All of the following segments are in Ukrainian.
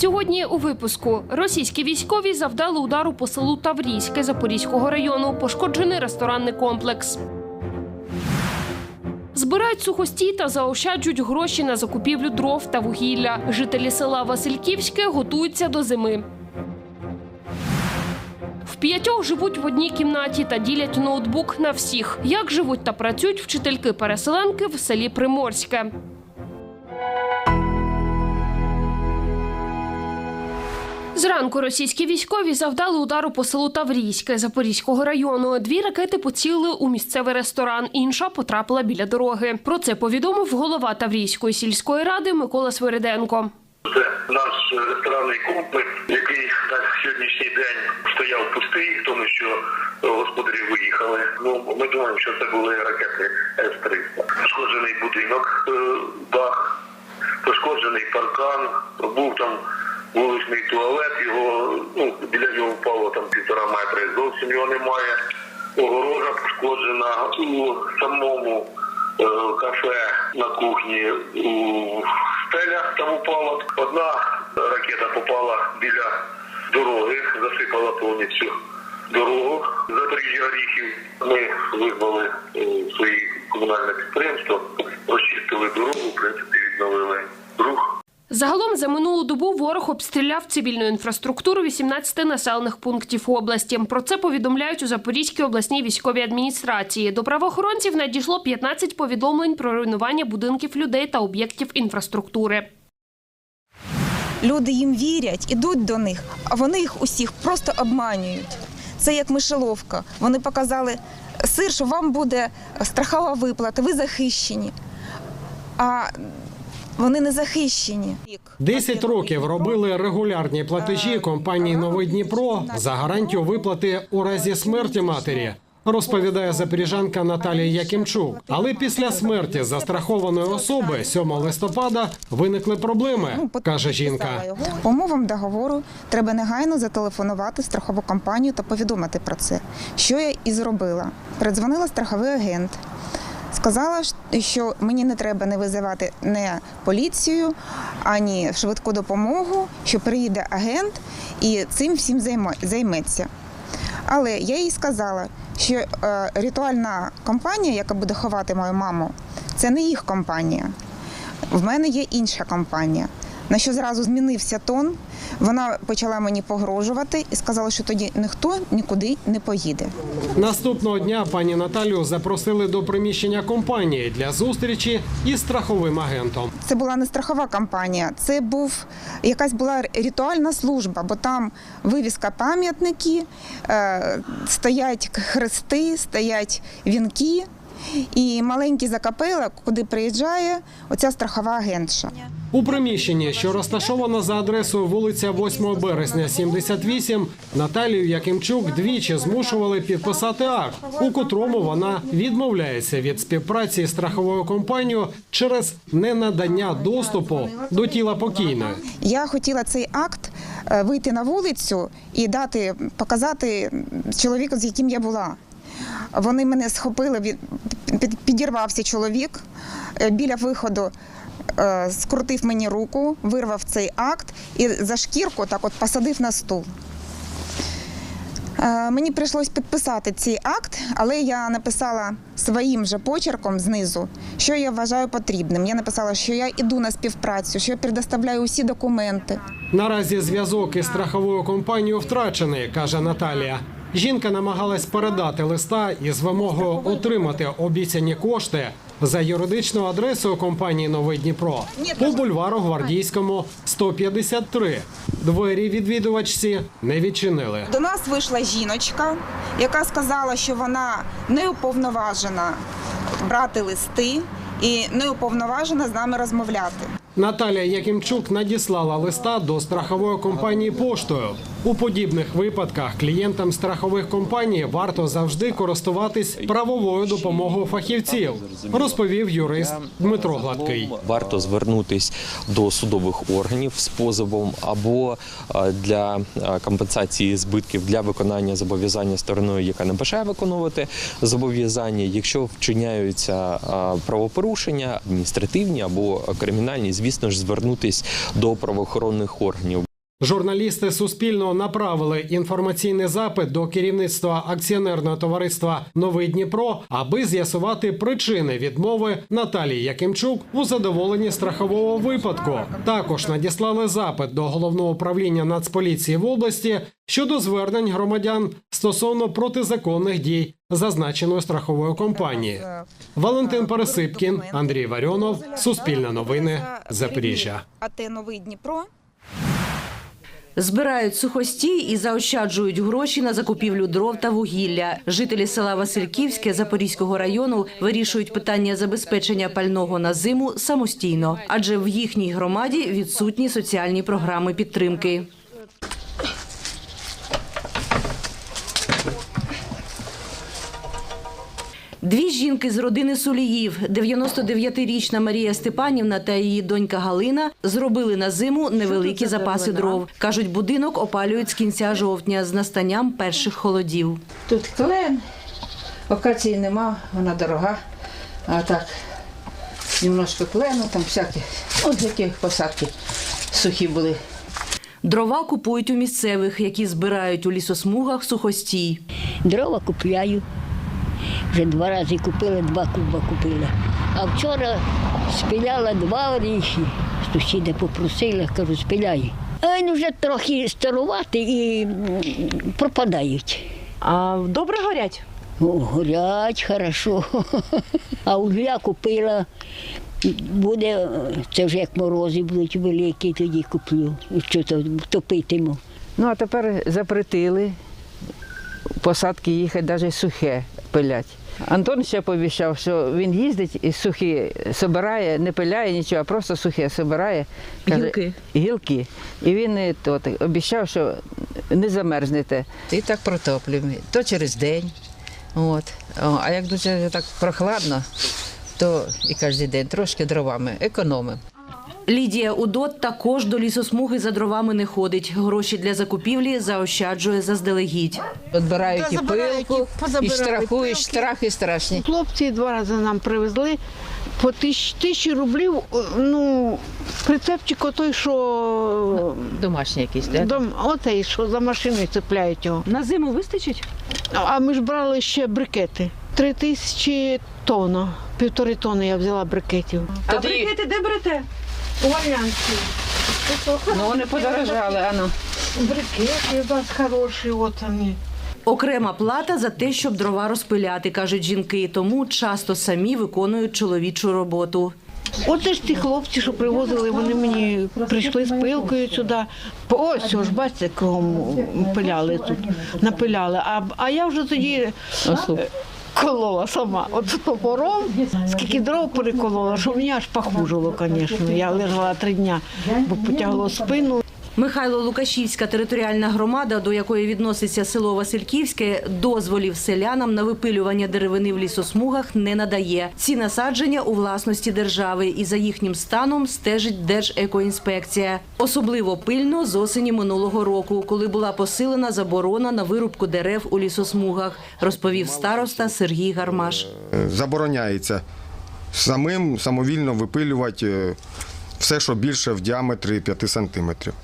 Сьогодні у випуску російські військові завдали удару по селу Таврійське Запорізького району. Пошкоджений ресторанний комплекс. Збирають сухостій та заощаджують гроші на закупівлю дров та вугілля. Жителі села Васильківське готуються до зими. В п'ятьох живуть в одній кімнаті та ділять ноутбук на всіх. Як живуть та працюють вчительки-переселенки в селі Приморське. Зранку російські військові завдали удару по селу Таврійське Запорізького району. Дві ракети поцілили у місцевий ресторан, інша потрапила біля дороги. Про це повідомив голова Таврійської сільської ради Микола Свириденко. Це наш ресторанний комплекс, який на сьогоднішній день стояв пустий, тому що господарі виїхали. Ну ми думаємо, що це були ракети С-300. Пошкоджений будинок, е, дах, пошкоджений паркан, був там вуличний туалет. Його ну біля нього впало там півтора метра. Зовсім його немає. Огорожа пошкоджена у самому е, кафе на кухні у стелях там упала. Одна ракета попала біля дороги, засипала повністю дорогу Запоріжжя Оріхів. Ми визвали е, свої комунальне підприємство, розчистили дорогу, в принципі, відновили рух. Загалом за минулу добу ворог обстріляв цивільну інфраструктуру 18 населених пунктів області. Про це повідомляють у Запорізькій обласній військовій адміністрації. До правоохоронців надійшло 15 повідомлень про руйнування будинків людей та об'єктів інфраструктури. Люди їм вірять, ідуть до них, а вони їх усіх просто обманюють. Це як мишеловка. Вони показали сир, що вам буде страхова виплата, ви захищені. А вони не захищені. 10 років робили регулярні платежі компанії Новий Дніпро за гарантію виплати у разі смерті матері. Розповідає запоріжанка Наталія Якимчук. Але після смерті застрахованої особи 7 листопада виникли проблеми, каже жінка. По умовам договору треба негайно зателефонувати страхову компанію та повідомити про це. Що я і зробила. Передзвонила страховий агент. Сказала, що мені не треба не визивати не поліцію, ані швидку допомогу, що приїде агент і цим всім займеться. Але я їй сказала, що е, ритуальна компанія, яка буде ховати мою маму, це не їх компанія. В мене є інша компанія. На що зразу змінився тон. Вона почала мені погрожувати і сказала, що тоді ніхто нікуди не поїде. Наступного дня пані Наталю запросили до приміщення компанії для зустрічі із страховим агентом. Це була не страхова компанія, це був якась була ритуальна служба, бо там вивіска пам'ятники, е, стоять хрести, стоять вінки. І маленький закапела, куди приїжджає оця страхова агентша. У приміщенні, що розташовано за адресою вулиця 8 березня, 78, Наталію Якимчук двічі змушували підписати акт, у котрому вона відмовляється від співпраці з страховою компанією через ненадання доступу до тіла покійної. Я хотіла цей акт е, вийти на вулицю і дати показати чоловіку, з яким я була. Вони мене схопили, підірвався чоловік е, біля виходу. Е, Скрутив мені руку, вирвав цей акт і за шкірку так от посадив на стул. Е, Мені прийшлось підписати цей акт, але я написала своїм же почерком знизу, що я вважаю потрібним. Я написала, що я йду на співпрацю, що я предоставляю усі документи. Наразі зв'язок із страховою компанією втрачений, каже Наталія. Жінка намагалась передати листа із вимогою отримати обіцяні кошти за юридичною адресою компанії Новий Дніпро по бульвару Гвардійському 153. Двері відвідувачці не відчинили. До нас вийшла жіночка, яка сказала, що вона не уповноважена брати листи і не уповноважена з нами розмовляти. Наталія Якимчук надіслала листа до страхової компанії поштою. У подібних випадках клієнтам страхових компаній варто завжди користуватись правовою допомогою фахівців, розповів юрист Дмитро Гладкий. Варто звернутись до судових органів з позовом або е, для е, компенсації збитків для виконання зобов'язання стороною, яка не бажає виконувати зобов'язання. Якщо вчиняються е, правопорушення, адміністративні або кримінальні, звісно ж, звернутись до правоохоронних органів. Журналісти Суспільного направили інформаційний запит до керівництва акціонерного товариства Новий Дніпро, аби з'ясувати причини відмови Наталії Якимчук у задоволенні страхового випадку. Також надіслали запит до головного управління Нацполіції в області щодо звернень громадян стосовно протизаконних дій зазначеної страхової компанії. Валентин Пересипкін, Андрій Варіонов, Суспільне новини, Запоріжжя. АТ Новий Дніпро. Збирають сухостій і заощаджують гроші на закупівлю дров та вугілля. Жителі села Васильківське Запорізького району вирішують питання забезпечення пального на зиму самостійно, адже в їхній громаді відсутні соціальні програми підтримки. Дві жінки з родини Суліїв, 99-річна Марія Степанівна та її донька Галина, зробили на зиму невеликі запаси дров. Кажуть, будинок опалюють з кінця жовтня з настанням перших холодів. Тут клен, акації нема, вона дорога. А так, немножко клену, там всякі, от які посадки сухі були. Дрова купують у місцевих, які збирають у лісосмугах сухостій. Дрова купляю. Вже два рази купила, два куба купила. А вчора спиляла два оріхи. Сусіда попросила, кажу, спиляй. А він вже трохи старувати і пропадають. А добре горять? О, горять хорошо. А угля купила. Буде, це вже як морози будуть великі, тоді куплю. Що то топитиму. Ну а тепер запретили посадки їхати навіть сухе пилять. Антон ще повіщав, що він їздить і сухі собирає, не пиляє нічого, а просто сухе собирає. Гілки. Гілки. І він е, то, обіцяв, що не замерзнете. І так протоплюємо. То через день. От. А як дуже так прохладно, то і кожен день трошки дровами економимо. Лідія Удот також до лісосмуги за дровами не ходить. Гроші для закупівлі заощаджує заздалегідь. Відбирають і пилку, і штрафують, страхи страшні. Хлопці два рази нам привезли по тисяч, тисячі рублів. е, Ну, прицепчик отой, що Домашні якісь, так? дом, оцей, що за машиною цепляють його. На зиму вистачить? А ми ж брали ще брикети. Три тисячі тонн. Півтори тони я взяла брикетів. А брикети де берете? Валянці. Ну вони подорожали, а ну. Брикети у нас хороші, от вони. Окрема плата за те, щоб дрова розпиляти, кажуть жінки, тому часто самі виконують чоловічу роботу. Оце ж ті хлопці, що привозили, вони мені прийшли з пилкою сюди. Ось, ось, бачите, кругом пиляли тут, напиляли. А, а я вже тоді. Колола сама. От топором, скільки дров переколола, що мені аж похужило, звісно. Я лежала три дні, бо потягло спину. Михайло Лукашівська територіальна громада, до якої відноситься село Васильківське, дозволів селянам на випилювання деревини в лісосмугах не надає. Ці насадження у власності держави, і за їхнім станом стежить Держекоінспекція. Особливо пильно з осені минулого року, коли була посилена заборона на вирубку дерев у лісосмугах, розповів староста Сергій Гармаш. забороняється самим самовільно випилювати е, все, що більше в діаметрі 5 сантиметрів.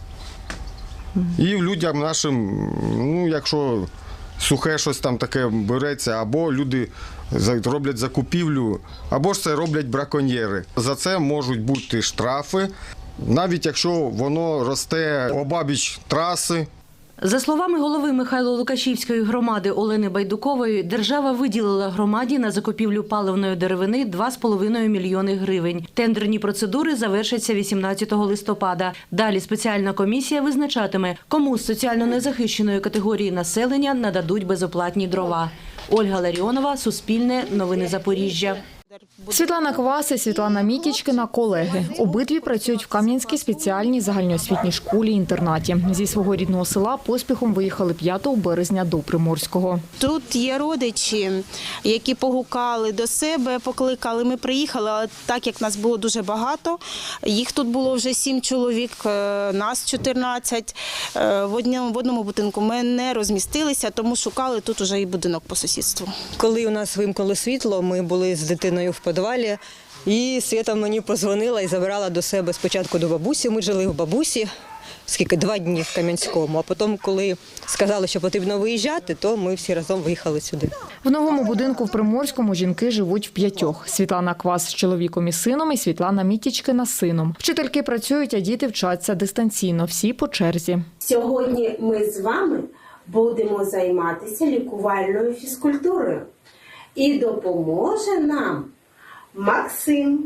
І людям нашим, ну, якщо сухе щось там таке береться, або люди роблять закупівлю, або ж це роблять браконьєри. За це можуть бути штрафи, навіть якщо воно росте обабіч траси. За словами голови Михайло Лукашівської громади Олени Байдукової, держава виділила громаді на закупівлю паливної деревини 2,5 мільйони гривень. Тендерні процедури завершаться 18 листопада. Далі спеціальна комісія визначатиме, кому з соціально незахищеної категорії населення нададуть безоплатні дрова. Ольга Ларіонова, Суспільне, Новини Запоріжжя. Світлана Квас і Світлана Мітічкина – колеги. Обидві працюють в Кам'янській спеціальній загальноосвітній школі-інтернаті. Зі свого рідного села поспіхом виїхали 5 березня до Приморського. Тут є родичі, які погукали до себе, покликали. Ми приїхали, але так як нас було дуже багато, їх тут було вже сім чоловік, е, нас 14. е, В одному, в одному будинку ми не розмістилися, тому шукали тут уже і будинок по сусідству. Коли у нас вимкнули світло, ми були з дитиною в підвалі, і Свята мені позвонила і забрала до себе спочатку до бабусі. Ми жили в бабусі, скільки два дні в Кам'янському. А потім, коли сказали, що потрібно виїжджати, то ми всі разом виїхали сюди. В новому будинку в Приморському жінки живуть в п'ятьох. Світлана Квас з чоловіком і сином, і Світлана Мітічкина з сином. Вчительки працюють, а діти вчаться дистанційно. Всі по черзі. Сьогодні ми з вами будемо займатися лікувальною фізкультурою. І допоможе нам Максим.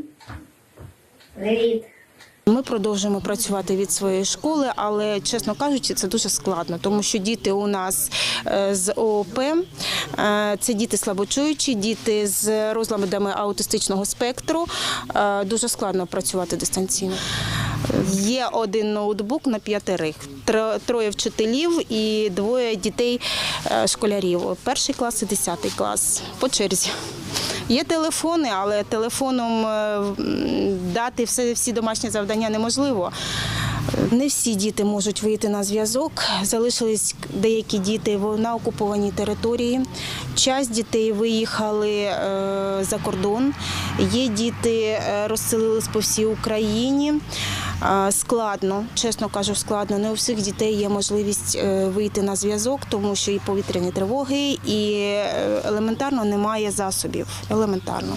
Привіт. Ми продовжуємо працювати від своєї школи, але чесно кажучи, це дуже складно, тому що діти у нас е, з ООП, е, це діти слабочуючі, діти з розладами аутистичного спектру. Е, Дуже складно працювати дистанційно. Є один ноутбук на п'ятерих, троє вчителів і двоє дітей школярів. Перший клас і десятий клас по черзі. Є телефони, але телефоном е, дати все, всі домашні завдання неможливо. Не всі діти можуть вийти на зв'язок. Залишились деякі діти на окупованій території. Часть дітей виїхали е, за кордон. Є діти е, розселились по всій Україні. Складно, чесно кажу, складно. Не у всіх дітей є можливість е, вийти на зв'язок, тому що і повітряні тривоги, і е, елементарно немає засобів. Елементарно.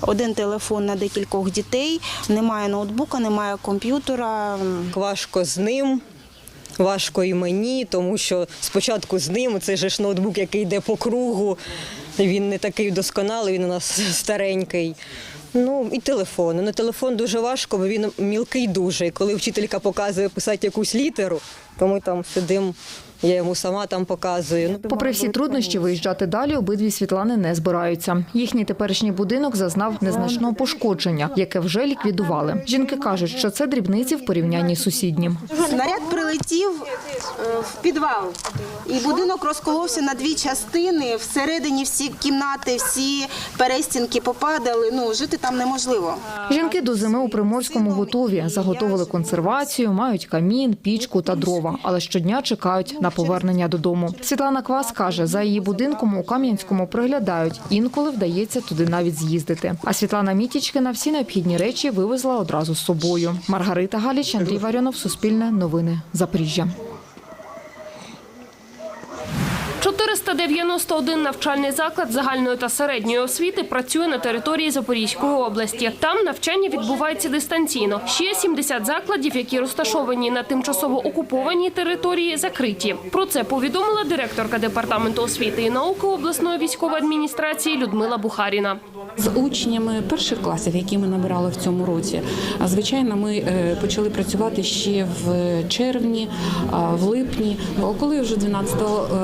Один телефон на декількох дітей, немає ноутбука, немає комп'ютера. Важко з ним. Важко і мені, тому що спочатку з ним це ж ноутбук, який йде по кругу. Він не такий досконалий, він у нас старенький. Ну і телефон. На телефон дуже важко, бо він мілкий дуже. Коли вчителька показує писати якусь літеру, то ми там сидимо, я йому сама там показую. Ну, Попри всі труднощі, виїжджати далі обидві Світлани не збираються. Їхній теперішній будинок зазнав незначного пошкодження, яке вже ліквідували. Жінки кажуть, що це дрібниці в порівнянні з сусіднім. Снаряд прилетів е, в підвал, і будинок розколовся на дві частини. Всередині всі кімнати, всі перестінки попадали. Ну жити там неможливо. Жінки до зими у Приморському готові. Заготовили консервацію, мають камін, пічку та дрова, але щодня чекають на повернення додому. Світлана Квас каже, за її будинком у Кам'янському приглядають. Інколи вдається туди навіть з'їздити. А Світлана Мітічкина всі необхідні речі вивезла одразу з собою. Маргарита Галіч, Андрій Варіонов, Суспільне новини, Запоріжжя. 491 навчальний заклад загальної та середньої освіти працює на території Запорізької області. Там навчання відбувається дистанційно. Ще 70 закладів, які розташовані на тимчасово окупованій території, закриті. Про це повідомила директорка департаменту освіти і науки обласної військової адміністрації Людмила Бухаріна. З учнями перших класів, які ми набирали в цьому році, звичайно, ми е, почали працювати ще в червні, в липні. Коли вже 12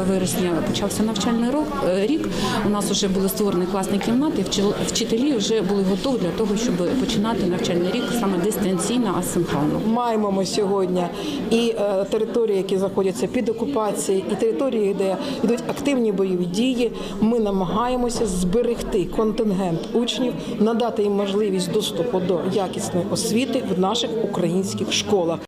вересня почався навчальний рок- е, рік, у нас вже були створені класні кімнати, вчителі вже були готові для того, щоб починати навчальний рік саме дистанційно, асинхронно. Маємо ми сьогодні і е, території, які знаходяться під окупацією, і території, де йдуть активні бойові дії. Ми намагаємося зберегти контингент учнів, надати їм можливість доступу до якісної освіти в наших українських школах.